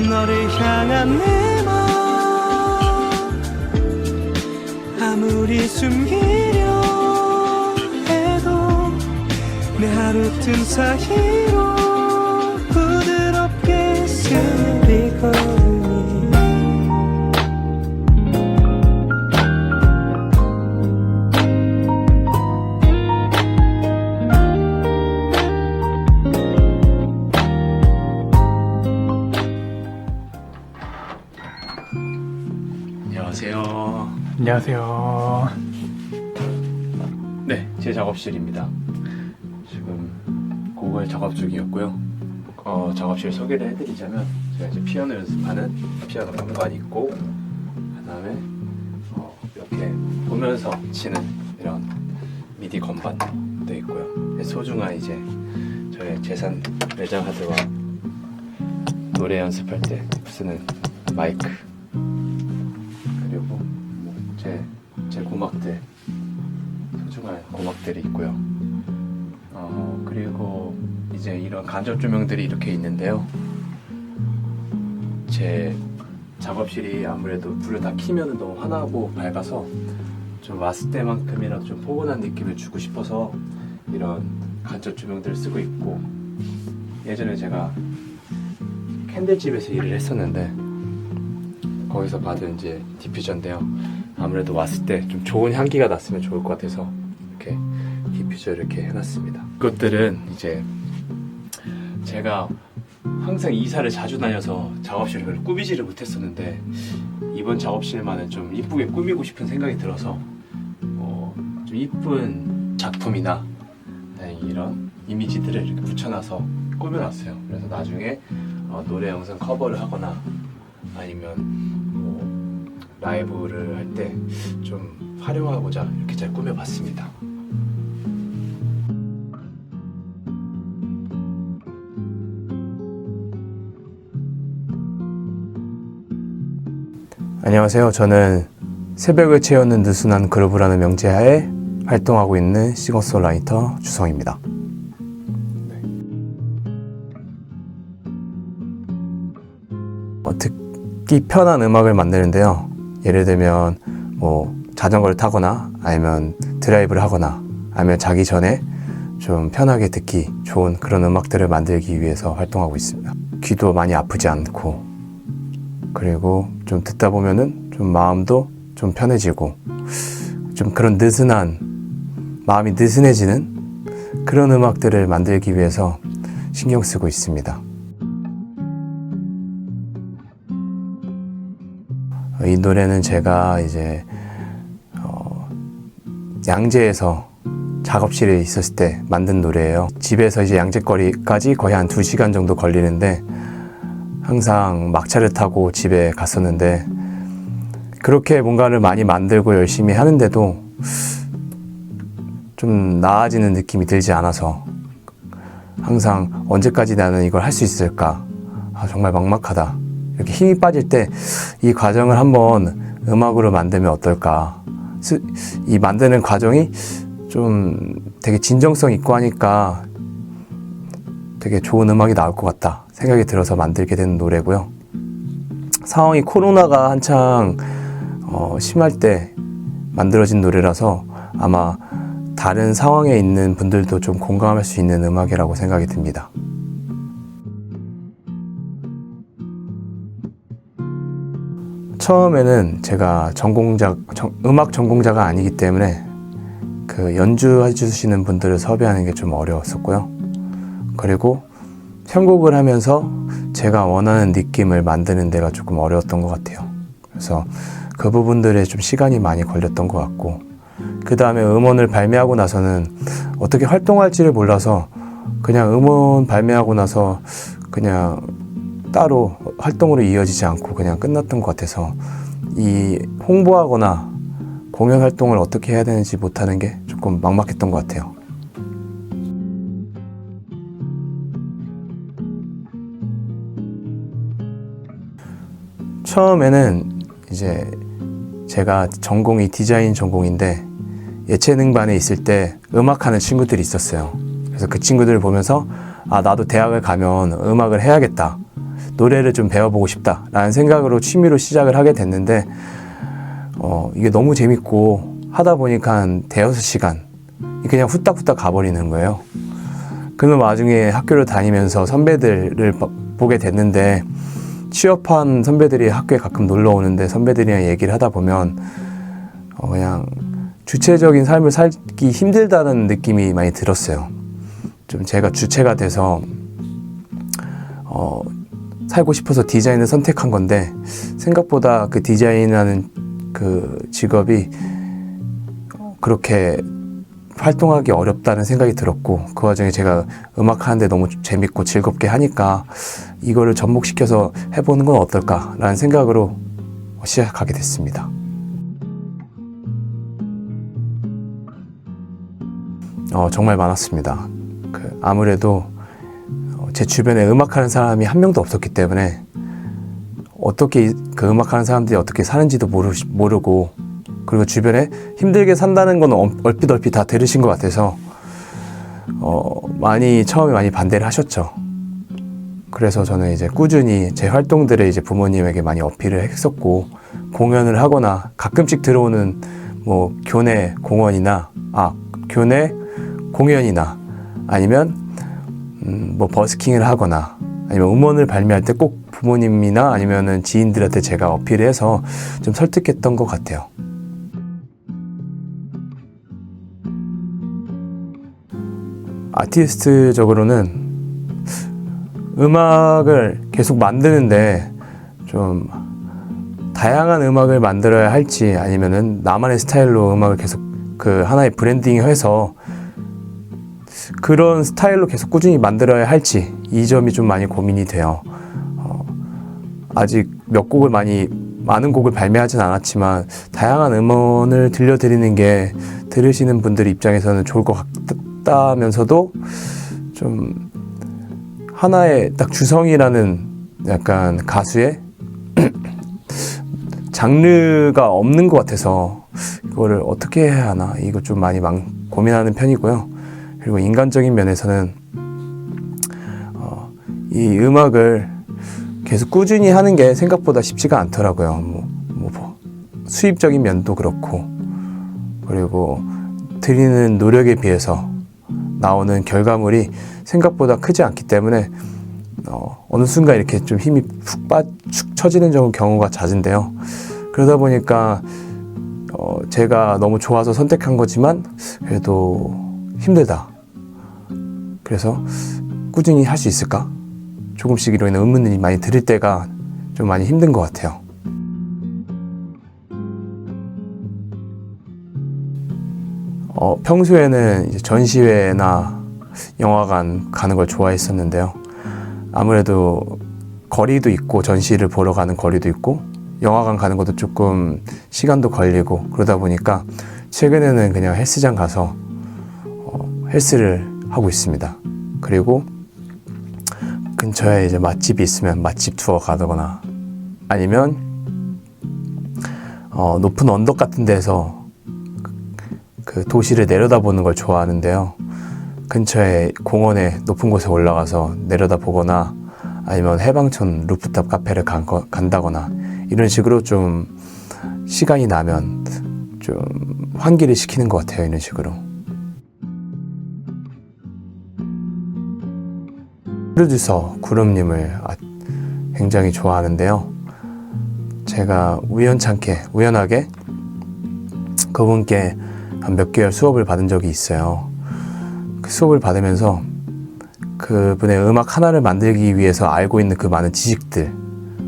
너를 향한 내맘 아무리 숨기려 해도 내 하루 틈 사이로 부드럽게 스며들 걸 안녕하세요. 네, 제 작업실입니다. 지금 곡을 작업 중이었고요. 어, 작업실 소개를 해드리자면 제가 이제 피아노 연습하는 피아노 현관이 있고 그다음에 어, 이렇게 보면서 치는 이런 미디 건반도 있고요. 소중한 이제 저의 재산 매장 하드와 노래 연습할 때 쓰는 마이크 고막들 소중한 고막들이 있고요. 어, 그리고 이제 이런 간접 조명들이 이렇게 있는데요. 제 작업실이 아무래도 불을 다 켜면 너무 환하고 밝아서 좀 왔을 때만큼이라도 좀 포근한 느낌을 주고 싶어서 이런 간접 조명들을 쓰고 있고 예전에 제가 캔들집에서 일을 했었는데 거기서 받은 이제 디퓨저인데요. 아무래도 왔을 때 좀 좋은 향기가 났으면 좋을 것 같아서 이렇게 디퓨저 이렇게 해놨습니다. 이것들은 이제 제가 항상 이사를 자주 다녀서 작업실을 별로 꾸미지를 못했었는데 이번 작업실만은 좀 이쁘게 꾸미고 싶은 생각이 들어서 어, 좀 이쁜 작품이나 네, 이런 이미지들을 이렇게 붙여놔서 꾸며놨어요. 그래서 나중에 어, 노래 영상 커버를 하거나 아니면 뭐 라이브를 할 때 좀 활용하고자 이렇게 잘 꾸며봤습니다. 안녕하세요. 저는 새벽을 채우는 느슨한 그루브라는 명제하에 활동하고 있는 싱어송라이터 주성입니다. 어, 듣기 편한 음악을 만드는데요. 예를 들면 뭐 자전거를 타거나 아니면 드라이브를 하거나 아니면 자기 전에 좀 편하게 듣기 좋은 그런 음악들을 만들기 위해서 활동하고 있습니다. 귀도 많이 아프지 않고 그리고 좀 듣다 보면은 좀 마음도 좀 편해지고 좀 그런 느슨한 마음이 느슨해지는 그런 음악들을 만들기 위해서 신경 쓰고 있습니다. 이 노래는 제가 이제 어, 양재에서 작업실에 있었을 때 만든 노래예요. 집에서 이제 양재거리까지 거의 한 2시간 정도 걸리는데 항상 막차를 타고 집에 갔었는데 그렇게 뭔가를 많이 만들고 열심히 하는데도 좀 나아지는 느낌이 들지 않아서 항상 언제까지 나는 이걸 할 수 있을까 아, 정말 막막하다 이렇게 힘이 빠질 때 이 과정을 한번 음악으로 만들면 어떨까 스- 이 만드는 과정이 좀 되게 진정성 있고 하니까 되게 좋은 음악이 나올 것 같다 생각이 들어서 만들게 된 노래고요. 상황이 코로나가 한창 어, 심할 때 만들어진 노래라서 아마 다른 상황에 있는 분들도 좀 공감할 수 있는 음악이라고 생각이 듭니다. 처음에는 제가 전공자, 정- 음악 전공자가 아니기 때문에 그 연주해 주시는 분들을 섭외하는 게 좀 어려웠었고요. 그리고 편곡을 하면서 제가 원하는 느낌을 만드는 데가 조금 어려웠던 것 같아요. 그래서 그 부분들에 좀 시간이 많이 걸렸던 것 같고, 그 다음에 음원을 발매하고 나서는 어떻게 활동할지를 몰라서 그냥 음원 발매하고 나서 그냥 따로 활동으로 이어지지 않고 그냥 끝났던 것 같아서 이 홍보하거나 공연 활동을 어떻게 해야 되는지 못하는 게 조금 막막했던 것 같아요. 처음에는 이제 제가 전공이 디자인 전공인데 예체능반에 있을 때 음악하는 친구들이 있었어요. 그래서 그 친구들을 보면서 아 나도 대학을 가면 음악을 해야겠다. 노래를 좀 배워보고 싶다라는 생각으로 취미로 시작을 하게 됐는데 어, 이게 너무 재밌고 하다 보니까 한 대여섯 시간 그냥 후딱후딱 가버리는 거예요. 그는 와중에 학교를 다니면서 선배들을 봐- 보게 됐는데 취업한 선배들이 학교에 가끔 놀러 오는데 선배들이랑 얘기를 하다 보면 어, 그냥 주체적인 삶을 살기 힘들다는 느낌이 많이 들었어요. 좀 제가 주체가 돼서 어, 살고 싶어서 디자인을 선택한 건데 생각보다 그 디자인이라는 그 직업이 어, 그렇게 활동하기 어렵다는 생각이 들었고 그 와중에 제가 음악 하는데 너무 재밌고 즐겁게 하니까 이거를 접목시켜서 해보는 건 어떨까라는 생각으로 시작하게 됐습니다. 어, 정말 많았습니다. 그 아무래도 어, 제 주변에 음악하는 사람이 한 명도 없었기 때문에 어떻게 이- 그 음악하는 사람들이 어떻게 사는지도 모르, 모르고 그리고 주변에 힘들게 산다는 건 얼- 얼핏 얼핏 다 들으신 것 같아서 어, 많이 처음에 많이 반대를 하셨죠. 그래서 저는 이제 꾸준히 제 활동들을 이제 부모님에게 많이 어필을 했었고 공연을 하거나 가끔씩 들어오는 뭐 교내 공원이나 아 교내 공연이나 아니면 음, 뭐 버스킹을 하거나 아니면 음원을 발매할 때 꼭 부모님이나 아니면은 지인들한테 제가 어필을 해서 좀 설득했던 것 같아요. 아티스트적으로는 음악을 계속 만드는데 좀 다양한 음악을 만들어야 할지 아니면은 나만의 스타일로 음악을 계속 그 하나의 브랜딩 해서 그런 스타일로 계속 꾸준히 만들어야 할지 이 점이 좀 많이 고민이 돼요. 어, 아직 몇 곡을 많이 많은 곡을 발매하진 않았지만 다양한 음원을 들려드리는 게 들으시는 분들 입장에서는 좋을 것 같다면서도 좀 하나의 딱 주성이라는 약간 가수의 장르가 없는 것 같아서 이거를 어떻게 해야 하나 이거 좀 많이 망, 고민하는 편이고요. 그리고 인간적인 면에서는 어, 이 음악을 계속 꾸준히 하는 게 생각보다 쉽지가 않더라고요. 뭐, 뭐, 뭐 수입적인 면도 그렇고 그리고 드리는 노력에 비해서 나오는 결과물이 생각보다 크지 않기 때문에 어, 어느 순간 이렇게 좀 힘이 푹 빠, 축 처지는 경- 경우가 잦은데요. 그러다 보니까 어, 제가 너무 좋아서 선택한 거지만 그래도 힘들다. 그래서 꾸준히 할 수 있을까? 조금씩 이런 의문이 많이 들을 때가 좀 많이 힘든 것 같아요. 어, 평소에는 전시회나 영화관 가는 걸 좋아했었는데요. 아무래도 거리도 있고 전시를 보러 가는 거리도 있고 영화관 가는 것도 조금 시간도 걸리고 그러다 보니까 최근에는 그냥 헬스장 가서 어, 헬스를 하고 있습니다. 그리고 근처에 이제 맛집이 있으면 맛집 투어 가거나 아니면 어, 높은 언덕 같은 데서 그 도시를 내려다보는 걸 좋아하는데요. 근처에 공원에 높은 곳에 올라가서 내려다 보거나 아니면 해방촌 루프탑 카페를 간 거- 간다거나 이런 식으로 좀 시간이 나면 좀 환기를 시키는 것 같아요. 이런 식으로. 프로듀서 구름님을 아- 굉장히 좋아하는데요. 제가 우연찮게, 우연하게 그분께 한 몇 개월 수업을 받은 적이 있어요. 그 수업을 받으면서 그분의 음악 하나를 만들기 위해서 알고 있는 그 많은 지식들,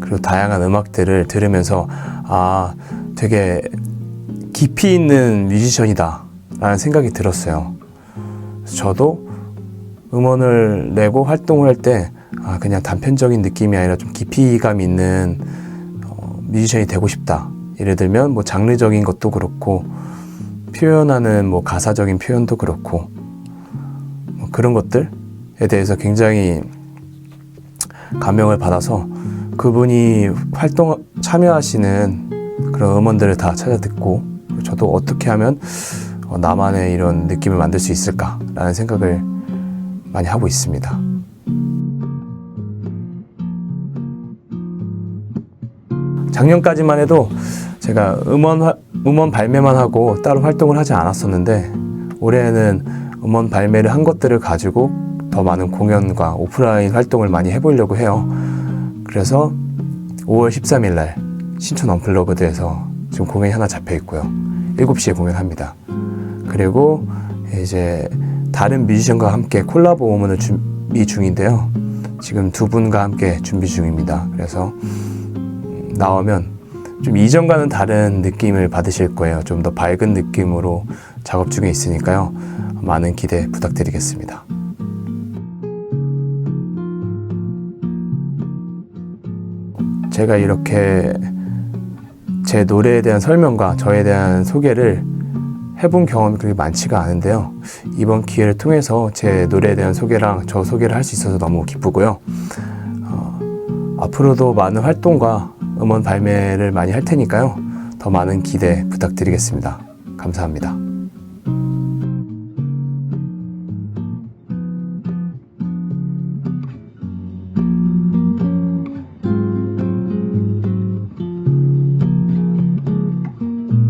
그리고 다양한 음악들을 들으면서 아, 되게 깊이 있는 뮤지션이다. 라는 생각이 들었어요. 저도 음원을 내고 활동을 할 때 아, 그냥 단편적인 느낌이 아니라 좀 깊이감 있는 어, 뮤지션이 되고 싶다. 예를 들면 뭐 장르적인 것도 그렇고 표현하는 뭐 가사적인 표현도 그렇고 뭐 그런 것들에 대해서 굉장히 감명을 받아서 그분이 활동 참여하시는 그런 음원들을 다 찾아 듣고 저도 어떻게 하면 어, 나만의 이런 느낌을 만들 수 있을까라는 생각을 많이 하고 있습니다. 작년까지만 해도 제가 음원 화- 음원 발매만 하고 따로 활동을 하지 않았었는데 올해는 음원 발매를 한 것들을 가지고 더 많은 공연과 오프라인 활동을 많이 해보려고 해요. 그래서 5월 13일 날 신촌 언플러그드에서 지금 공연이 하나 잡혀 있고요. 7시에 공연합니다. 그리고 이제 다른 뮤지션과 함께 콜라보 음원을 준비 중인데요. 지금 두 분과 함께 준비 중입니다. 그래서 음, 나오면 좀 이전과는 다른 느낌을 받으실 거예요. 좀 더 밝은 느낌으로 작업 중에 있으니까요. 많은 기대 부탁드리겠습니다. 제가 이렇게 제 노래에 대한 설명과 저에 대한 소개를 해본 경험이 그렇게 많지가 않은데요. 이번 기회를 통해서 제 노래에 대한 소개랑 저 소개를 할 수 있어서 너무 기쁘고요. 어, 앞으로도 많은 활동과 음원 발매를 많이 할 테니까요. 더 많은 기대 부탁드리겠습니다. 감사합니다.